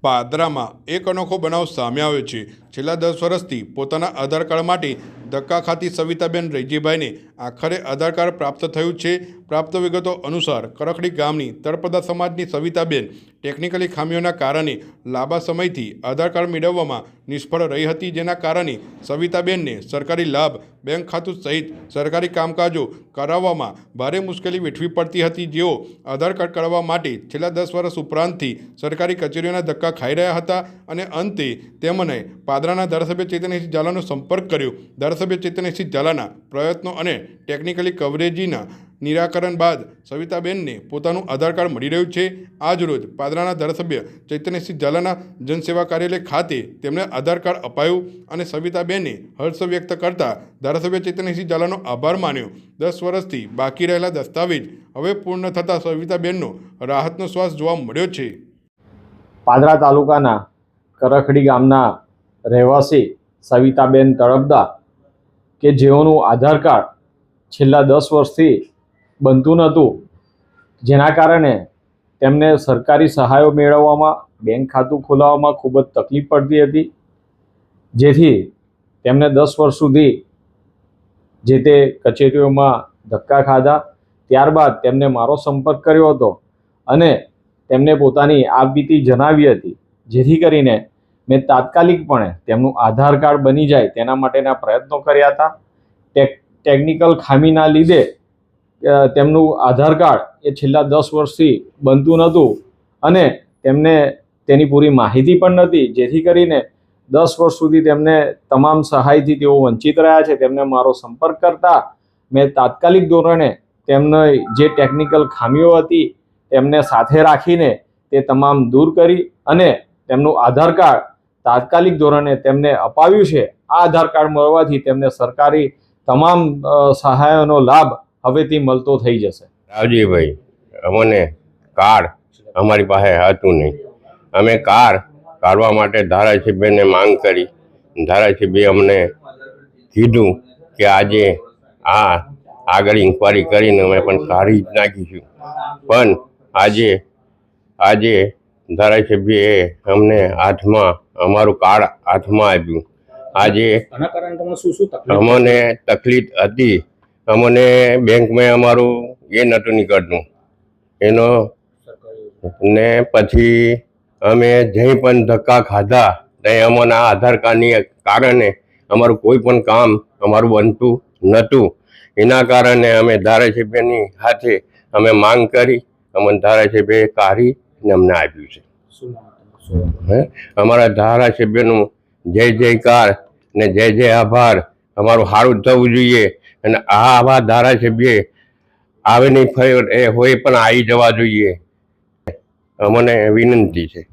પાદરામાં એક અનોખો બનાવ સામે આવ્યો છે. છેલ્લા દસ વર્ષથી પોતાના આધાર કાર્ડ માટે ધક્કા ખાતી સવિતાબેન રૈજીભાઈને આખરે આધાર કાર્ડ પ્રાપ્ત થયું છે. પ્રાપ્ત વિગતો અનુસાર કરખડી ગામની તળપદા સમાજની સવિતાબેન ટેકનિકલી ખામીઓના કારણે લાંબા સમયથી આધાર કાર્ડ મેળવવામાં નિષ્ફળ રહી હતી, જેના કારણે સવિતાબેનને સરકારી લાભ, બેંક ખાતું સહિત સરકારી કામકાજો કરાવવામાં ભારે મુશ્કેલી વેઠવી પડતી હતી. જેઓ આધાર કાર્ડ કરવા માટે છેલ્લા દસ વર્ષ ઉપરાંતથી સરકારી કચેરીઓના ધક્કા ખાઈ રહ્યા હતા અને અંતે તેમને પાદરાના ધારાસભ્ય ચેતનસિંહ ઝાલાનો સંપર્ક કર્યો. ધારાસભ્ય ચેતનસિંહ ઝાલાના પ્રયત્નો અને ટેકનિકલી કવરેજીના નિરાકરણ બાદ સવિતાબેનને પોતાનું આધાર કાર્ડ મળી રહ્યું છે. આજરોજ પાદરાના ધારાસભ્ય ચૈતન્યસિંહ ઝાલાના જનસેવા કાર્યાલય ખાતે તેમને આધાર કાર્ડ અપાયું અને સવિતાબેને હર્ષ વ્યક્ત કરતા ધારાસભ્ય ચૈતન્યસિંહ ઝાલાનો આભાર માન્યો. દસ વર્ષથી બાકી રહેલા દસ્તાવેજ હવે પૂર્ણ થતાં સવિતાબેનનો રાહતનો શ્વાસ જોવા મળ્યો છે. પાદરા તાલુકાના કરખડી ગામના રહેવાસી સવિતાબેન તળપદા કે જેઓનું આધાર કાર્ડ છેલ્લા દસ વર્ષથી બનતું નહોતું, જેના કારણે તેમને સરકારી સહાયો મેળવવામાં, બેંક ખાતું ખોલાવવામાં ખૂબ જ તકલીફ પડતી હતી, જેથી તેમને દસ વર્ષ સુધી જે તે કચેરીઓમાં ધક્કા ખાધા. ત્યારબાદ તેમને મારો સંપર્ક કર્યો હતો અને તેમને પોતાની આપવીતી જણાવી હતી, જેથી કરીને મેં તાત્કાલિકપણે તેમનું આધાર કાર્ડ બની જાય તેના માટેના પ્રયત્નો કર્યા હતા. ટેક, ટેકનિકલ ખામીના લીધે તેમનું આધાર કાર્ડ એ છેલ્લા દસ વર્ષથી બનતું નહોતું અને તેમને તેની પૂરી માહિતી પણ નહોતી. જેથી કરીને દસ વર્ષ સુધી તેમને તમામ સહાયથી તેઓ વંચિત રહ્યા છે. તેમને મારો સંપર્ક કરતા મેં તાત્કાલિક ધોરણે તેમને જે ટેકનિકલ ખામીઓ હતી તેમને સાથે રાખીને તે તમામ દૂર કરી અને તેમનું આધાર કાર્ડ તાત્કાલિક ધોરણે તેમને અપાવ્યું છે. આ આધાર કાર્ડ મળવાથી તેમને સરકારી તમામ સહાયોનો લાભ હવેથી મળતો થઈ જશે. રાવજીભાઈ, અમને કાર્ડ અમારી પાસે હતું નહીં. અમે કાર કાઢવા માટે ધારાસભ્યને માંગ કરી. ધારાસભ્ય અમને કીધું કે આજે આ આગળ ઇન્કવાયરી કરીને અમે પણ કાઢી જ નાખીશું. પણ આજે આજે ધારાસભ્યએ અમને હાથમાં અમારું કાર્ડ હાથમાં આપ્યું. આજે અમને તકલીફ હતી. અમને બેંકમાં અમારું એ નહોતું નીકળતું. એનો ને પછી અમે જઈ પણ ધક્કા ખાધા. ત્યાં આ આધાર કાર્ડની કારણે અમારું કોઈ પણ કામ અમારું બનતું નહોતું. એના કારણે અમે ધારાસભ્યની સાથે અમે માંગ કરી. અમને ધારાસભ્યએ કાઢી અમને આપ્યું છે. અમારા ધારાસભ્યનું જય જયકાર ને જય જય આભાર. અમારું સારું થવું જોઈએ અને આ આવા ધારાસભ્ય આવે નહીં ફરી એ હોય પણ આવી જવા જોઈએ. અમને વિનંતી છે.